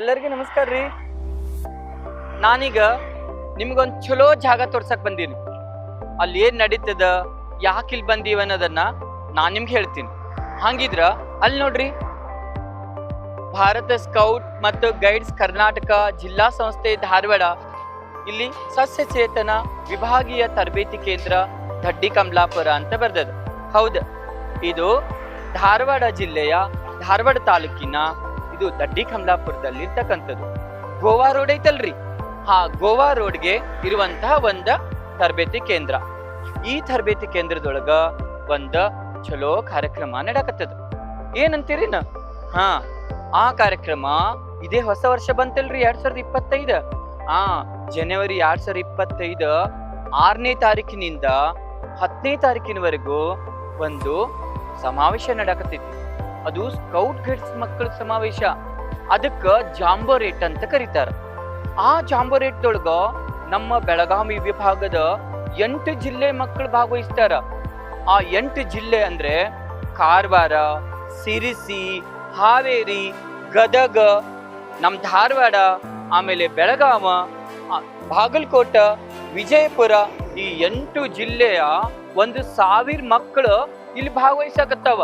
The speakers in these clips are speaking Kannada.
ಎಲ್ಲರಿಗೂ ನಮಸ್ಕಾರ ರೀ. ನಾನೀಗ ನಿಮ್ಗೊಂದು ಚಲೋ ಜಾಗ ತೋರ್ಸಕ್ ಬಂದೀನಿ. ಅಲ್ಲಿ ಏನ್ ನಡೀತದ, ಯಾಕೆ ಇಲ್ಲಿ ಬಂದೀವ ಅನ್ನೋದನ್ನ ನಾನ್ ನಿಮ್ಗೆ ಹೇಳ್ತೀನಿ. ಹಂಗಿದ್ರ ಅಲ್ಲಿ ನೋಡ್ರಿ. ಭಾರತ ಸ್ಕೌಟ್ ಮತ್ತು ಗೈಡ್ಸ್ ಕರ್ನಾಟಕ ಜಿಲ್ಲಾ ಸಂಸ್ಥೆ ಧಾರವಾಡ ಇಲ್ಲಿ ಸಸ್ಯ ಚೇತನ ವಿಭಾಗೀಯ ತರಬೇತಿ ಕೇಂದ್ರ ದಡ್ಡಿ ಕಮಲಾಪುರ ಅಂತ ಬರ್ದದ. ಹೌದು, ಇದು ಧಾರವಾಡ ಜಿಲ್ಲೆಯ ಧಾರವಾಡ ತಾಲೂಕಿನ ಇದು ದಡ್ಡಿ ಕಮಲಾಪುರದಲ್ಲಿ ಇರ್ತಕ್ಕಂಥದ್ದು ಗೋವಾ ರೋಡ್ ಐತಲ್ರಿ? ಆ ಗೋವಾ ರೋಡ್ಗೆ ಇರುವಂತಹ ಒಂದ ತರಬೇತಿ ಕೇಂದ್ರ. ಈ ತರಬೇತಿ ಕೇಂದ್ರದೊಳಗ ಒಂದ ಚಲೋ ಕಾರ್ಯಕ್ರಮ ನಡಕತ್ತದ. ಏನಂತೀರಿ ನ? ಹಾ, ಆ ಕಾರ್ಯಕ್ರಮ ಇದೇ ಹೊಸ ವರ್ಷ ಬಂತಲ್ರಿ ಎರಡ್ ಸಾವಿರದ ಇಪ್ಪತ್ತೈದ. ಆ, ಜನವರಿ ಎರಡ್ ಸಾವಿರದ ಇಪ್ಪತ್ತೈದ ಆರನೇ ತಾರೀಕಿನಿಂದ ಹತ್ತನೇ ತಾರೀಕಿನವರೆಗೂ ಒಂದು ಸಮಾವೇಶ ನಡಕತ್ತೈತಿ. ಅದು ಸ್ಕೌಟ್ ಗೈಡ್ಸ್ ಮಕ್ಕಳ ಸಮಾವೇಶ. ಅದಕ್ಕ ಜಾಂಬೋರೇಟ್ ಅಂತ ಕರೀತಾರ. ಆ ಜಾಂಬೋರೇಟ್ದೊಳಗ ನಮ್ಮ ಬೆಳಗಾವಿ ವಿಭಾಗದ ಎಂಟು ಜಿಲ್ಲೆ ಮಕ್ಕಳು ಭಾಗವಹಿಸ್ತಾರ. ಆ ಎಂಟು ಜಿಲ್ಲೆ ಅಂದ್ರೆ ಕಾರವಾರ, ಸಿರಿಸಿ, ಹಾವೇರಿ, ಗದಗ ನಮ್ಮ ಧಾರವಾಡ, ಆಮೇಲೆ ಬೆಳಗಾವ ಬಾಗಲಕೋಟ, ವಿಜಯಪುರ ಈ ಎಂಟು ಜಿಲ್ಲೆಯ ಒಂದು ಸಾವಿರ ಮಕ್ಕಳು ಇಲ್ಲಿ ಭಾಗವಹಿಸಕತ್ತಾವ.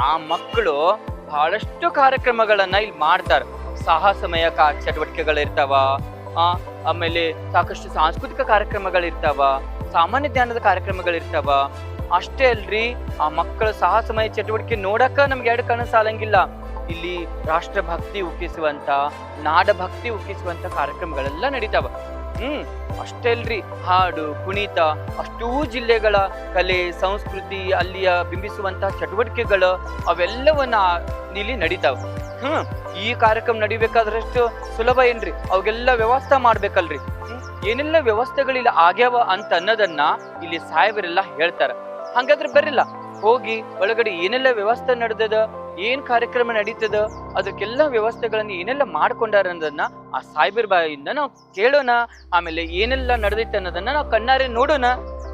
ಆ ಮಕ್ಕಳು ಬಹಳಷ್ಟು ಕಾರ್ಯಕ್ರಮಗಳನ್ನ ಇಲ್ಲಿ ಮಾಡ್ತಾರ. ಸಾಹಸಮಯ ಕಾ ಚಟುವಟಿಕೆಗಳಿರ್ತಾವ, ಆ, ಆಮೇಲೆ ಸಾಕಷ್ಟು ಸಾಂಸ್ಕೃತಿಕ ಕಾರ್ಯಕ್ರಮಗಳಿರ್ತಾವ, ಸಾಮಾನ್ಯ ಜ್ಞಾನದ ಕಾರ್ಯಕ್ರಮಗಳಿರ್ತಾವ. ಅಷ್ಟೇ ಅಲ್ರಿ, ಆ ಮಕ್ಕಳ ಸಾಹಸಮಯ ಚಟುವಟಿಕೆ ನೋಡಕ್ಕ ನಮ್ಗೆ ಎರಡು ಕಣ್ಣು ಸಾಲಂಗಿಲ್ಲ. ಇಲ್ಲಿ ರಾಷ್ಟ್ರ ಭಕ್ತಿ ಉಕ್ಕಿಸುವಂತ ನಾಡ ಭಕ್ತಿ ಉಕ್ಕಿಸುವಂತ ಕಾರ್ಯಕ್ರಮಗಳೆಲ್ಲ ನಡೀತಾವ. ಹ್ಮ್ ಅಷ್ಟೇ ಅಲ್ರಿ ಹಾಡು, ಕುಣಿತ, ಅಷ್ಟೂ ಜಿಲ್ಲೆಗಳ ಕಲೆ, ಸಂಸ್ಕೃತಿ, ಅಲ್ಲಿಯ ಬಿಂಬಿಸುವಂತಹ ಚಟುವಟಿಕೆಗಳು ಅವೆಲ್ಲವನ್ನ ಇಲ್ಲಿ ನಡೀತಾವ. ಹ್ಮ್, ಈ ಕಾರ್ಯಕ್ರಮ ನಡಿಬೇಕಾದ್ರಷ್ಟು ಸುಲಭ ಏನ್ರಿ? ಅವಾಗೆಲ್ಲ ವ್ಯವಸ್ಥೆ ಮಾಡ್ಬೇಕಲ್ರಿ. ಏನೆಲ್ಲ ವ್ಯವಸ್ಥೆಗಳಿಲ್ಲ ಆಗ್ಯಾವ ಅಂತ ಅನ್ನೋದನ್ನ ಇಲ್ಲಿ ಸಾಹೇಬರೆಲ್ಲ ಹೇಳ್ತಾರ. ಹಂಗಾದ್ರೆ ಬರ್ರಿಲ್ಲ. ಹೋಗಿ ಒಳಗಡೆ ಏನೆಲ್ಲ ವ್ಯವಸ್ಥೆ ನಡೆದದ? ಏನ್ ಕಾರ್ಯಕ್ರಮ ನಡೀತದ, ಅದಕ್ಕೆಲ್ಲ ವ್ಯವಸ್ಥೆಗಳನ್ನ ಏನೆಲ್ಲ ಮಾಡ್ಕೊಂಡಾರ ಅನ್ನೋದನ್ನ ಆ ಸಾಹೇಬರ ಬಾಯಿಂದ ನಾವು ಕೇಳೋಣ, ಆಮೇಲೆ ಏನೆಲ್ಲ ನಡೆದೈತೆ ಅನ್ನೋದನ್ನ ನಾವು ಕಣ್ಣಾರೆ ನೋಡೋಣ.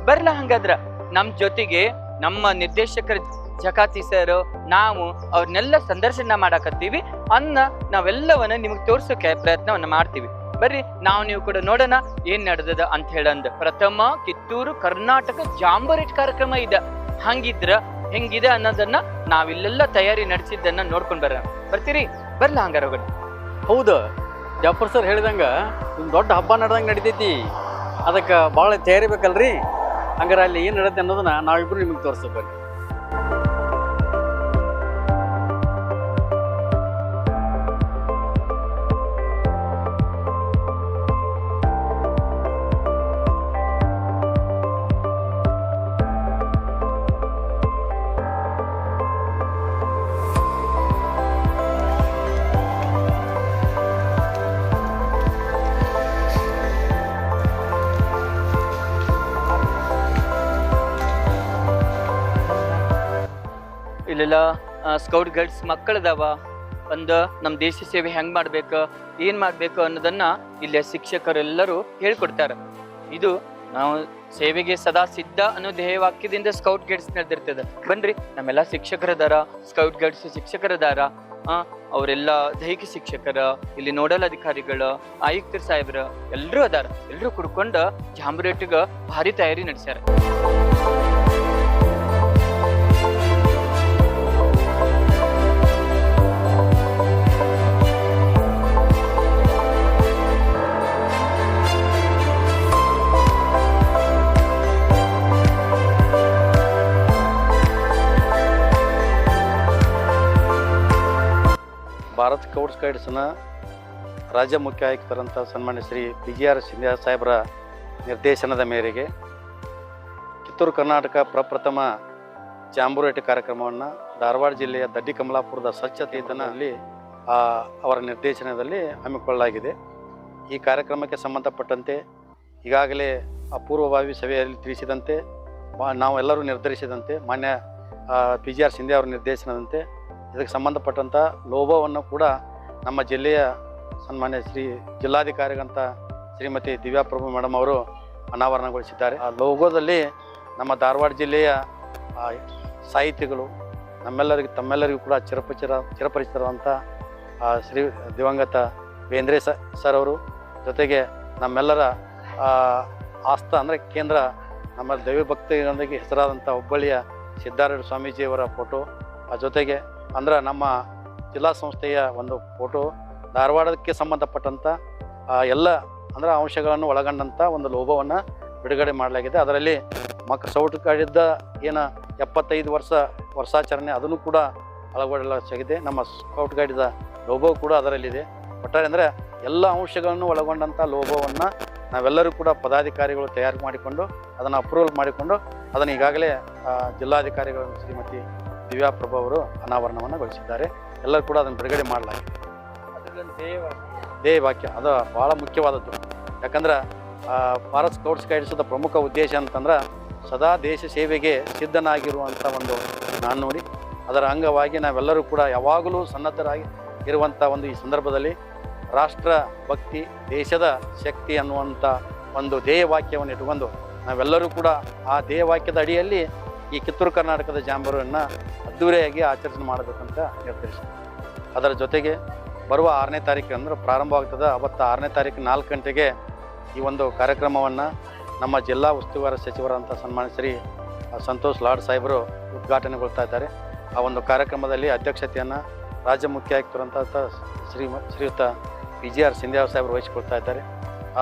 ಬರ್ಲ ಹಂಗಾದ್ರ. ನಮ್ ಜೊತೆಗೆ ನಮ್ಮ ನಿರ್ದೇಶಕರ ಜಕಾತಿ ಸರ್ ನಾವು ಅವ್ರನ್ನೆಲ್ಲ ಸಂದರ್ಶನ ಮಾಡಾಕತ್ತೀವಿ. ಅನ್ನ ನಾವೆಲ್ಲವನ್ನ ನಿಮಗೆ ತೋರ್ಸೋಕೆ ಪ್ರಯತ್ನವನ್ನ ಮಾಡ್ತೀವಿ. ಬರ್ರಿ, ನಾವು ನೀವು ಕೂಡ ನೋಡೋಣ ಏನ್ ನಡೆದದ ಅಂತ ಹೇಳಂದ. ಪ್ರಥಮ ಕಿತ್ತೂರು ಕರ್ನಾಟಕ ಜಾಂಬರೇಟ್ ಕಾರ್ಯಕ್ರಮ ಇದೆ. ಹಂಗಿದ್ರ ಹೆಂಗಿದೆ ಅನ್ನೋದನ್ನ ನಾವಿಲ್ಲೆಲ್ಲ ತಯಾರಿ ನಡೆಸಿದ್ದನ್ನ ನೋಡ್ಕೊಂಡು ಬರೋಣ ಬರ್ತೀರಿ? ಬರ್ಲ ಹಂಗಾರ ಹೋಗೋಣ ಹೌದು. ಜಾಫರ್ ಸರ್ ಹೇಳಿದಂಗೆ ಒಂದು ದೊಡ್ಡ ಹಬ್ಬ ನಡೆದಂಗೆ ನಡಿತೈತಿ. ಅದಕ್ಕೆ ಭಾಳ ತಯಾರಿ ಬೇಕಲ್ರಿ? ಹಂಗಾರೆ ಅಲ್ಲಿ ಏನು ನಡೆಯುತ್ತೆ ಅನ್ನೋದನ್ನ ನಾವಿಬ್ರು ನಿಮಗೆ ತೋರಿಸ್ತೀವಿ ಇಲ್ಲೆಲ್ಲ ಸ್ಕೌಟ್ ಗೈಡ್ಸ್ ಮಕ್ಕಳದಾವ. ಒಂದು ನಮ್ಮ ದೇಶ ಸೇವೆ ಹೆಂಗ್ ಮಾಡ್ಬೇಕು, ಏನು ಮಾಡ್ಬೇಕು ಅನ್ನೋದನ್ನ ಇಲ್ಲಿಯ ಶಿಕ್ಷಕರೆಲ್ಲರೂ ಹೇಳ್ಕೊಡ್ತಾರ. ಇದು ನಾವು ಸೇವೆಗೆ ಸದಾ ಸಿದ್ಧ ಅನ್ನೋ ಧ್ಯೇಯ ವಾಕ್ಯದಿಂದ ಸ್ಕೌಟ್ ಗೈಡ್ಸ್ ನಡೆದಿರ್ತದೆ. ಬನ್ರಿ, ನಮ್ಮೆಲ್ಲ ಶಿಕ್ಷಕರದಾರ ಸ್ಕೌಟ್ ಗೈಡ್ಸ್ ಶಿಕ್ಷಕರದಾರ ಅವರೆಲ್ಲ ದೈಹಿಕ ಶಿಕ್ಷಕರ, ಇಲ್ಲಿ ನೋಡಲ್ ಅಧಿಕಾರಿಗಳ, ಆಯುಕ್ತರು ಸಾಹೇಬ್ರ ಎಲ್ಲರೂ ಅದಾರ. ಎಲ್ಲರೂ ಕುಡ್ಕೊಂಡು ಜಾಂಬರೇಟ್ಗ ಭಾರಿ ತಯಾರಿ ನಡೆಸ್ಯಾರ. ಭಾರತ್ ಸ್ಕೌಟ್ಸ್ ಗೈಡ್ಸ್ನ ರಾಜ್ಯ ಮುಖ್ಯ ಆಯುಕ್ತರಂಥ ಸನ್ಮಾನ್ಯ Shri P G R Sindhya ಸಾಹೇಬರ ನಿರ್ದೇಶನದ ಮೇರೆಗೆ ಕಿತ್ತೂರು ಕರ್ನಾಟಕ ಪ್ರಪ್ರಥಮ ಜಾಂಬೂರೇಟಿ ಕಾರ್ಯಕ್ರಮವನ್ನು ಧಾರವಾಡ ಜಿಲ್ಲೆಯ ದಡ್ಡಿ ಕಮಲಾಪುರದ ಸ್ವಚ್ಛತೆಯಲ್ಲಿ ಅವರ ನಿರ್ದೇಶನದಲ್ಲಿ ಹಮ್ಮಿಕೊಳ್ಳಲಾಗಿದೆ. ಈ ಕಾರ್ಯಕ್ರಮಕ್ಕೆ ಸಂಬಂಧಪಟ್ಟಂತೆ ಈಗಾಗಲೇ ಅಪೂರ್ವಭಾವಿ ಸಭೆಯಲ್ಲಿ ತಿಳಿಸಿದಂತೆ ನಾವೆಲ್ಲರೂ ನಿರ್ಧರಿಸಿದಂತೆ, ಮಾನ್ಯ ಪಿ ಜಿ ಆರ್ ಸಿಂಧ್ಯಾ ಅವರ ನಿರ್ದೇಶನದಂತೆ ಇದಕ್ಕೆ ಸಂಬಂಧಪಟ್ಟಂಥ ಲೋಭವನ್ನು ಕೂಡ ನಮ್ಮ ಜಿಲ್ಲೆಯ ಸನ್ಮಾನ್ಯ ಶ್ರೀ ಜಿಲ್ಲಾಧಿಕಾರಿಗಂತ ಶ್ರೀಮತಿ ದಿವ್ಯಾಪ್ರಭು ಮೇಡಮ್ ಅವರು ಅನಾವರಣಗೊಳಿಸಿದ್ದಾರೆ. ಆ ಲೋಗೋದಲ್ಲಿ ನಮ್ಮ ಧಾರವಾಡ ಜಿಲ್ಲೆಯ ಸಾಹಿತಿಗಳು ನಮ್ಮೆಲ್ಲರಿಗೂ ತಮ್ಮೆಲ್ಲರಿಗೂ ಕೂಡ ಚಿರಪಚಿರ ಚಿರಪರಿಚಿತರಾದಂಥ ಶ್ರೀ ದಿವಂಗತ ಬೇಂದ್ರೆ ಸರ್ ಅವರು ಜೊತೆಗೆ ನಮ್ಮೆಲ್ಲರ ಆ, ಆಸ್ಥ ಅಂದರೆ ಕೇಂದ್ರ ನಮ್ಮ ದೈವಭಕ್ತಿಯೊಂದಿಗೆ ಹೆಸರಾದಂಥ ಹುಬ್ಬಳ್ಳಿಯ ಸಿದ್ಧಾರೂಢ ಸ್ವಾಮೀಜಿಯವರ ಫೋಟೋ ಆ ಜೊತೆಗೆ ಅಂದ್ರೆ ನಮ್ಮ ಜಿಲ್ಲಾ ಸಂಸ್ಥೆಯ ಒಂದು ಫೋಟೋ ಧಾರವಾಡಕ್ಕೆ ಸಂಬಂಧಪಟ್ಟಂಥ ಎಲ್ಲ ಅಂದ್ರೆ ಅಂಶಗಳನ್ನು ಒಳಗೊಂಡಂಥ ಒಂದು ಲೋಭವನ್ನು ಬಿಡುಗಡೆ ಮಾಡಲಾಗಿದೆ. ಅದರಲ್ಲಿ ಮಕ್ಕ ಸೌಟ್ ಕಾಡಿದ್ದ ಏನು ಎಪ್ಪತ್ತೈದು ವರ್ಷ ವರ್ಷಾಚರಣೆ ಅದನ್ನು ಕೂಡ ಒಳಗೊಳ್ಳಲಾಗಿದೆ ನಮ್ಮ ಸ್ಕೌಟ್ ಗೈಡಿದ ಲೋಭವು ಕೂಡ ಅದರಲ್ಲಿದೆ. ಒಟ್ಟಾರೆ ಅಂದರೆ ಎಲ್ಲ ಅಂಶಗಳನ್ನು ಒಳಗೊಂಡಂಥ ಲೋಭವನ್ನು ನಾವೆಲ್ಲರೂ ಕೂಡ ಪದಾಧಿಕಾರಿಗಳು ತಯಾರು ಮಾಡಿಕೊಂಡು, ಅದನ್ನು ಅಪ್ರೂವಲ್ ಮಾಡಿಕೊಂಡು ಅದನ್ನು ಈಗಾಗಲೇ ಜಿಲ್ಲಾಧಿಕಾರಿಗಳು ಶ್ರೀಮತಿ ದಿವ್ಯಾ ಪ್ರಭು ಅವರು ಅನಾವರಣವನ್ನು ಗೊಳಿಸಿದ್ದಾರೆ. ಎಲ್ಲರೂ ಕೂಡ ಅದನ್ನು ಬಿಡುಗಡೆ ಮಾಡಲಾಗಿದೆ. ದೇಹ ವಾಕ್ಯ, ಅದು ಭಾಳ ಮುಖ್ಯವಾದದ್ದು. ಯಾಕಂದ್ರೆ ಭಾರತ ಸ್ಕೌಟ್ಸ್ ಗೈಡ್ಸದ ಪ್ರಮುಖ ಉದ್ದೇಶ ಅಂತಂದ್ರೆ, ಸದಾ ದೇಶ ಸೇವೆಗೆ ಸಿದ್ಧನಾಗಿರುವಂಥ ಒಂದು ನಾನು ನೋಡಿ, ಅದರ ಅಂಗವಾಗಿ ನಾವೆಲ್ಲರೂ ಕೂಡ ಯಾವಾಗಲೂ ಸನ್ನದ್ಧರಾಗಿ ಇರುವಂಥ ಒಂದು ಈ ಸಂದರ್ಭದಲ್ಲಿ ರಾಷ್ಟ್ರ ಭಕ್ತಿ, ದೇಶದ ಶಕ್ತಿ ಅನ್ನುವಂಥ ಒಂದು ಧ್ಯೇಯ ವಾಕ್ಯವನ್ನು ಇಟ್ಟುಕೊಂಡು ನಾವೆಲ್ಲರೂ ಕೂಡ ಆ ಧ್ಯೇಯ ವಾಕ್ಯದ ಅಡಿಯಲ್ಲಿ ಈ ಕಿತ್ತೂರು ಕರ್ನಾಟಕದ ಜಾಂಬರವನ್ನು ಅದ್ದೂರಿಯಾಗಿ ಆಚರಣೆ ಮಾಡಬೇಕಂತ ನಿರ್ಧರಿಸಿದೆ ಅದರ ಜೊತೆಗೆ ಬರುವ ಆರನೇ ತಾರೀಕು ಅಂದ್ರೆ ಪ್ರಾರಂಭ ಆಗ್ತದೆ. ಅವತ್ತು ಆರನೇ ತಾರೀಕು ನಾಲ್ಕು ಗಂಟೆಗೆ ಈ ಒಂದು ಕಾರ್ಯಕ್ರಮವನ್ನು ನಮ್ಮ ಜಿಲ್ಲಾ ಉಸ್ತುವಾರಿ ಸಚಿವರಂಥ ಸನ್ಮಾನ ಶ್ರೀ ಸಂತೋಷ್ ಲಾಡ್ ಸಾಹೇಬರು ಉದ್ಘಾಟನೆಗೊಳ್ತಾ ಇದ್ದಾರೆ. ಆ ಒಂದು ಕಾರ್ಯಕ್ರಮದಲ್ಲಿ ಅಧ್ಯಕ್ಷತೆಯನ್ನು ರಾಜ್ಯ ಮುಖ್ಯ ಆಯುಕ್ತರಂಥ ಶ್ರೀ ಶ್ರೀಯುತ ಪಿ ಜಿ ಆರ್ ಸಿಂಧ್ಯಾವ್ ಸಾಹೇಬರು ವಹಿಸಿಕೊಳ್ತಾ ಇದ್ದಾರೆ.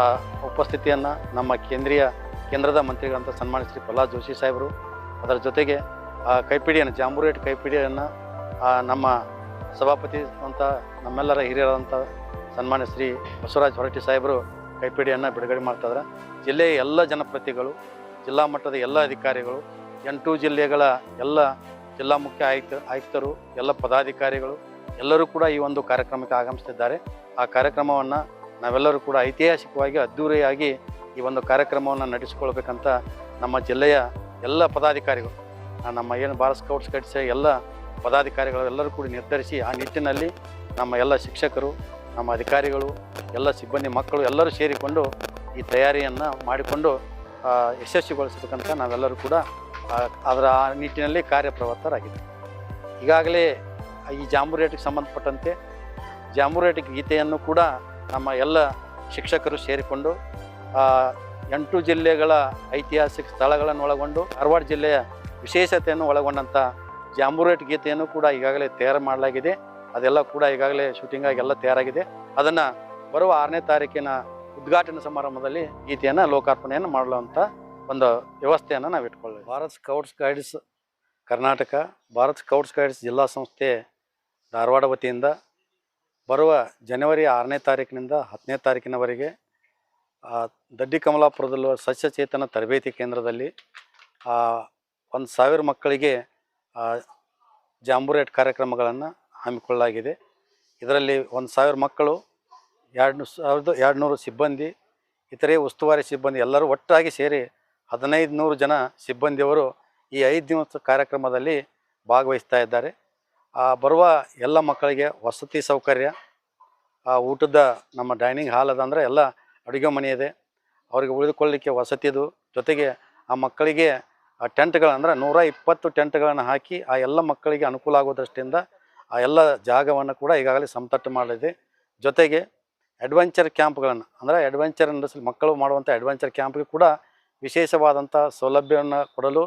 ಆ ಉಪಸ್ಥಿತಿಯನ್ನು ನಮ್ಮ ಕೇಂದ್ರೀಯ ಕೇಂದ್ರದ ಮಂತ್ರಿಗಳಂತ ಸನ್ಮಾನ ಶ್ರೀ ಪ್ರಹ್ಲಾದ್ ಜೋಶಿ ಸಾಹೇಬರು ಅದರ ಜೊತೆಗೆ ಆ ಕೈಪಿಡಿಯನ್ನು, ಜಾಂಬೂರೇಟ್ ಕೈಪಿಡಿಯನ್ನು ನಮ್ಮ ಸಭಾಪತಿ ಅಂತ, ನಮ್ಮೆಲ್ಲರ ಹಿರಿಯರಂಥ ಸನ್ಮಾನ್ಯ ಶ್ರೀ ಬಸವರಾಜ್ ಹೊರಟ್ಟಿ ಸಾಹೇಬರು ಕೈಪಿಡಿಯನ್ನು ಬಿಡುಗಡೆ ಮಾಡ್ತಾಯಿದ್ದಾರೆ. ಜಿಲ್ಲೆಯ ಎಲ್ಲ ಜನಪ್ರತಿಗಳು ಜಿಲ್ಲಾ ಮಟ್ಟದ ಎಲ್ಲ ಅಧಿಕಾರಿಗಳು, ಎಂಟು ಜಿಲ್ಲೆಗಳ ಎಲ್ಲ ಜಿಲ್ಲಾ ಮುಖ್ಯ ಆಯುಕ್ತ, ಆಯುಕ್ತರು, ಎಲ್ಲ ಪದಾಧಿಕಾರಿಗಳು, ಎಲ್ಲರೂ ಕೂಡ ಈ ಒಂದು ಕಾರ್ಯಕ್ರಮಕ್ಕೆ ಆಗಮಿಸ್ತಿದ್ದಾರೆ. ಆ ಕಾರ್ಯಕ್ರಮವನ್ನು ನಾವೆಲ್ಲರೂ ಕೂಡ ಐತಿಹಾಸಿಕವಾಗಿ ಅದ್ಧೂರಿಯಾಗಿ ಈ ಒಂದು ಕಾರ್ಯಕ್ರಮವನ್ನು ನಡೆಸಿಕೊಳ್ಬೇಕಂತ ನಮ್ಮ ಜಿಲ್ಲೆಯ ಎಲ್ಲ ಪದಾಧಿಕಾರಿಗಳು ನಮ್ಮ ಏನು ಭಾರತ್ ಸ್ಕೌಟ್ಸ್ ಕಟ್ಸ ಎಲ್ಲ ಪದಾಧಿಕಾರಿಗಳು ಎಲ್ಲರೂ ಕೂಡ ನಿರ್ಧರಿಸಿ ಆ ನಿಟ್ಟಿನಲ್ಲಿ ನಮ್ಮ ಎಲ್ಲ ಶಿಕ್ಷಕರು, ನಮ್ಮ ಅಧಿಕಾರಿಗಳು, ಎಲ್ಲ ಸಿಬ್ಬಂದಿ ಮಕ್ಕಳು ಎಲ್ಲರೂ ಸೇರಿಕೊಂಡು ಈ ತಯಾರಿಯನ್ನು ಮಾಡಿಕೊಂಡು ಯಶಸ್ವಿಗೊಳಿಸಬೇಕಂತ ನಾವೆಲ್ಲರೂ ಕೂಡ ಅದರ ಆ ನಿಟ್ಟಿನಲ್ಲಿ ಕಾರ್ಯಪ್ರವೃತ್ತರಾಗಿದ್ದೀವಿ. ಈಗಾಗಲೇ ಈ ಜಾಂಬೂರೇಟಿಗೆ ಸಂಬಂಧಪಟ್ಟಂತೆ ಜಾಂಬೂರೇಟಿಗೆ ಗೀತೆಯನ್ನು ಕೂಡ ನಮ್ಮ ಎಲ್ಲ ಶಿಕ್ಷಕರು ಸೇರಿಕೊಂಡು ಎಂಟು ಜಿಲ್ಲೆಗಳ ಐತಿಹಾಸಿಕ ಸ್ಥಳಗಳನ್ನು ಒಳಗೊಂಡು ಧಾರವಾಡ ಜಿಲ್ಲೆಯ ವಿಶೇಷತೆಯನ್ನು ಒಳಗೊಂಡಂಥ ಜಾಂಬೂರೇಟ್ ಗೀತೆಯನ್ನು ಕೂಡ ಈಗಾಗಲೇ ತಯಾರು ಮಾಡಲಾಗಿದೆ. ಅದೆಲ್ಲ ಕೂಡ ಈಗಾಗಲೇ ಶೂಟಿಂಗ್ ಆಗಿ ಎಲ್ಲ ತಯಾರಾಗಿದೆ. ಅದನ್ನು ಬರುವ ಆರನೇ ತಾರೀಕಿನ ಉದ್ಘಾಟನಾ ಸಮಾರಂಭದಲ್ಲಿ ಗೀತೆಯನ್ನು ಲೋಕಾರ್ಪಣೆಯನ್ನು ಮಾಡುವಂಥ ಒಂದು ವ್ಯವಸ್ಥೆಯನ್ನು ನಾವು ಇಟ್ಕೊಳ್ಳಿ Bharat scouts guides Karnataka, Bharat scouts guides ಜಿಲ್ಲಾ ಸಂಸ್ಥೆ ಧಾರವಾಡ ವತಿಯಿಂದ ಬರುವ ಜನವರಿ ಆರನೇ ತಾರೀಕಿನಿಂದ ಹತ್ತನೇ ತಾರೀಕಿನವರೆಗೆ ದಡ್ಡಿ ಕಮಲಾಪುರದಲ್ಲಿರುವ ಸಸ್ಯಚೇತನ ತರಬೇತಿ ಕೇಂದ್ರದಲ್ಲಿ ಒಂದು ಸಾವಿರ ಮಕ್ಕಳಿಗೆ ಜಾಂಬೂರೇಟ್ ಕಾರ್ಯಕ್ರಮಗಳನ್ನು ಹಮ್ಮಿಕೊಳ್ಳಲಾಗಿದೆ. ಇದರಲ್ಲಿ ಒಂದು ಸಾವಿರ ಮಕ್ಕಳು ಎರಡು ಸಾವಿರದ ಎರಡು ನೂರು ಸಿಬ್ಬಂದಿ, ಇತರೆ ಉಸ್ತುವಾರಿ ಸಿಬ್ಬಂದಿ ಎಲ್ಲರೂ ಒಟ್ಟಾಗಿ ಸೇರಿ ಹದಿನೈದು ನೂರು ಜನ ಸಿಬ್ಬಂದಿಯವರು ಈ ಐದು ದಿವಸ ಕಾರ್ಯಕ್ರಮದಲ್ಲಿ ಭಾಗವಹಿಸ್ತಾ ಇದ್ದಾರೆ. ಬರುವ ಎಲ್ಲ ಮಕ್ಕಳಿಗೆ ವಸತಿ ಸೌಕರ್ಯ ಊಟದ ನಮ್ಮ ಡೈನಿಂಗ್ ಹಾಲ್ ಅದಂದರೆ ಎಲ್ಲ ಅಡುಗೆ ಮನೆ ಇದೆ. ಅವರಿಗೆ ಉಳಿದುಕೊಳ್ಳಲಿಕ್ಕೆ ವಸತಿದು ಜೊತೆಗೆ ಆ ಮಕ್ಕಳಿಗೆ, ಆ ಟೆಂಟ್ಗಳು ಅಂದ್ರೆ ನೂರ ಇಪ್ಪತ್ತು ಟೆಂಟ್ಗಳನ್ನು ಹಾಕಿ ಆ ಎಲ್ಲ ಮಕ್ಕಳಿಗೆ ಅನುಕೂಲ ಆಗೋ ದೃಷ್ಟಿಯಿಂದ ಆ ಎಲ್ಲ ಜಾಗವನ್ನು ಕೂಡ ಈಗಾಗಲೇ ಸಮತಟ್ಟು ಮಾಡಿದೆ. ಜೊತೆಗೆ ಅಡ್ವೆಂಚರ್ ಕ್ಯಾಂಪ್ಗಳನ್ನು ಅಂದರೆ ಅಡ್ವೆಂಚರ್ ನಡೆಸಲು ಮಕ್ಕಳು ಮಾಡುವಂಥ ಅಡ್ವೆಂಚರ್ ಕ್ಯಾಂಪ್ಗೆ ಕೂಡ ವಿಶೇಷವಾದಂಥ ಸೌಲಭ್ಯವನ್ನು ಕೊಡಲು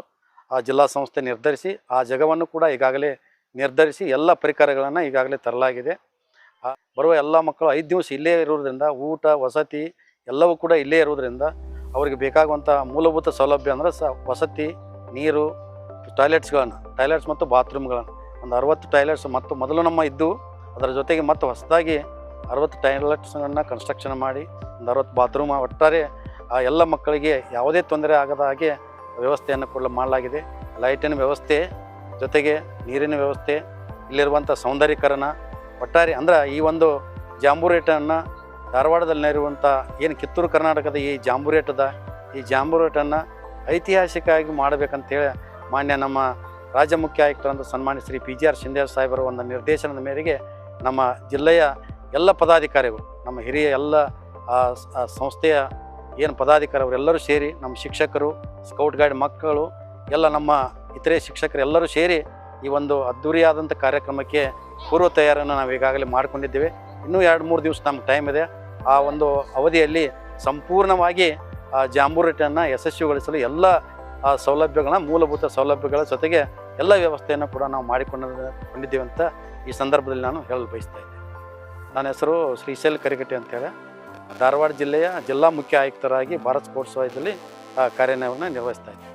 ಆ ಜಿಲ್ಲಾ ಸಂಸ್ಥೆ ನಿರ್ಧರಿಸಿ ಆ ಜಾಗವನ್ನು ಕೂಡ ಈಗಾಗಲೇ ನಿರ್ಧರಿಸಿ ಎಲ್ಲ ಪರಿಕರಗಳನ್ನು ಈಗಾಗಲೇ ತರಲಾಗಿದೆ. ಬರುವ ಎಲ್ಲ ಮಕ್ಕಳು ಐದು ದಿವಸ ಇಲ್ಲೇ ಇರೋದ್ರಿಂದ ಊಟ, ವಸತಿ ಎಲ್ಲವೂ ಕೂಡ ಇಲ್ಲೇ ಇರೋದ್ರಿಂದ ಅವರಿಗೆ ಬೇಕಾಗುವಂಥ ಮೂಲಭೂತ ಸೌಲಭ್ಯ ಅಂದರೆ ಸ ವಸತಿ, ನೀರು ಟಾಯ್ಲೆಟ್ಸ್ಗಳನ್ನು ಟಾಯ್ಲೆಟ್ಸ್ ಮತ್ತು ಬಾತ್ರೂಮ್ಗಳನ್ನು. ಒಂದು ಅರವತ್ತು ಟಾಯ್ಲೆಟ್ಸ್ ಮತ್ತು ಮೊದಲು ನಮ್ಮ ಇದ್ದು, ಅದರ ಜೊತೆಗೆ ಮತ್ತು ಹೊಸದಾಗಿ ಅರವತ್ತು ಟಾಯ್ಲೆಟ್ಸ್ಗಳನ್ನು ಕನ್ಸ್ಟ್ರಕ್ಷನ್ ಮಾಡಿ, ಒಂದು ಅರವತ್ತು ಬಾತ್ರೂಮ್ ಒಟ್ಟಾರೆ ಆ ಎಲ್ಲ ಮಕ್ಕಳಿಗೆ ಯಾವುದೇ ತೊಂದರೆ ಆಗದ ಹಾಗೆ ವ್ಯವಸ್ಥೆಯನ್ನು ಕೂಡ ಮಾಡಲಾಗಿದೆ. ಲೈಟಿನ ವ್ಯವಸ್ಥೆ, ಜೊತೆಗೆ ನೀರಿನ ವ್ಯವಸ್ಥೆ, ಇಲ್ಲಿರುವಂಥ ಸೌಂದರ್ಯೀಕರಣ, ಒಟ್ಟಾರೆ ಅಂದ್ರೆ ಈ ಒಂದು ಜಾಂಬೂರೇಟನ್ನು ಧಾರವಾಡದಲ್ಲಿರುವಂಥ ಏನು ಕಿತ್ತೂರು ಕರ್ನಾಟಕದ ಈ ಜಾಂಬೂರೇಟದ ಈ ಜಾಂಬೂರೇಟನ್ನು ಐತಿಹಾಸಿಕವಾಗಿ ಮಾಡಬೇಕಂತೇಳಿ ಮಾನ್ಯ ನಮ್ಮ ರಾಜ್ಯ ಮುಖ್ಯ ಆಯುಕ್ತರಂದು ಸನ್ಮಾನ್ಯ Shri P G R Shindev ಸಾಹೇಬರ ಒಂದು ನಿರ್ದೇಶನದ ಮೇರೆಗೆ ನಮ್ಮ ಜಿಲ್ಲೆಯ ಎಲ್ಲ ಪದಾಧಿಕಾರಿಗಳು, ನಮ್ಮ ಹಿರಿಯ ಎಲ್ಲ ಸಂಸ್ಥೆಯ ಏನು ಪದಾಧಿಕಾರಿ ಅವರೆಲ್ಲರೂ ಸೇರಿ ನಮ್ಮ ಶಿಕ್ಷಕರು, ಸ್ಕೌಟ್ ಗೈಡ್ ಮಕ್ಕಳು, ಎಲ್ಲ ನಮ್ಮ ಇತರೆ ಶಿಕ್ಷಕರು ಎಲ್ಲರೂ ಸೇರಿ ಈ ಒಂದು ಅದ್ಧೂರಿಯಾದಂಥ ಕಾರ್ಯಕ್ರಮಕ್ಕೆ ಪೂರ್ವ ತಯಾರನ್ನು ನಾವು ಈಗಾಗಲೇ ಮಾಡಿಕೊಂಡಿದ್ದೇವೆ. ಇನ್ನೂ ಎರಡು ಮೂರು ದಿವಸ ನಮ್ಗೆ ಟೈಮ್ ಇದೆ. ಆ ಒಂದು ಅವಧಿಯಲ್ಲಿ ಸಂಪೂರ್ಣವಾಗಿ ಆ ಜಾಂಬೂರಿಟನ್ನು ಯಶಸ್ವಿಗೊಳಿಸಲು ಎಲ್ಲ ಆ ಸೌಲಭ್ಯಗಳ ಮೂಲಭೂತ ಸೌಲಭ್ಯಗಳ ಜೊತೆಗೆ ಎಲ್ಲ ವ್ಯವಸ್ಥೆಯನ್ನು ಕೂಡ ನಾವು ಮಾಡಿಕೊಂಡು ಅಂತ ಈ ಸಂದರ್ಭದಲ್ಲಿ ನಾನು ಹೇಳಲು ಬಯಸ್ತಾ ಇದ್ದೇನೆ. ನನ್ನ ಹೆಸರು ಶ್ರೀಶೈಲ್ ಕರಿಗಟ್ಟೆ ಅಂತೇಳಿ. ಧಾರವಾಡ ಜಿಲ್ಲೆಯ ಜಿಲ್ಲಾ ಮುಖ್ಯ ಆಯುಕ್ತರಾಗಿ ಭಾರತ್ ಸ್ಪೋರ್ಟ್ಸ್ ವಾಯ್ದಲ್ಲಿ ಆ, ನಿರ್ವಹಿಸ್ತಾ ಇದ್ದೀನಿ.